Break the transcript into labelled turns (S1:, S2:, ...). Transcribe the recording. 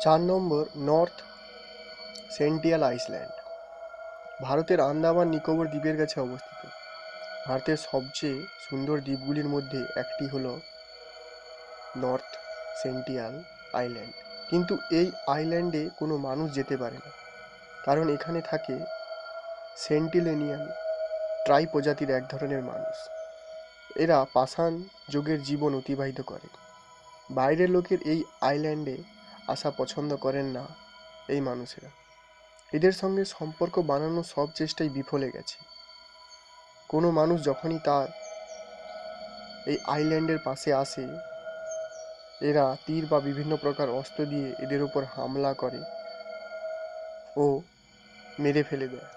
S1: চার নম্বর north সেন্টিয়াল Iceland. ভারতের আন্দামান নিকোবর দ্বীপের কাছে অবস্থিত। ভারতের সবচেয়ে সুন্দর দ্বীপগুলির মধ্যে একটি হল নর্থ সেন্টিয়াল আইল্যান্ড। কিন্তু এই আইল্যান্ডে কোনো মানুষ যেতে পারে না। কারণ এখানে থাকে সেন্টিলেনিয়ান ট্রাই প্রজাতির এক ধরনের মানুষ। এরা পাষাণ যুগের জীবন অতিবাহিত করে। বাইরের লোকের এই আইল্যান্ডে আসা পছন্দ করেন না এই মানুষেরা। এদের সঙ্গে সম্পর্ক বানানোর সব চেষ্টাই বিফলে গেছে। কোনো মানুষ যখনই তার এই আইল্যান্ডের পাশে আসে, এরা তীর বা বিভিন্ন প্রকার অস্ত্র দিয়ে এদের উপর হামলা করে ও মেরে ফেলে দেয়।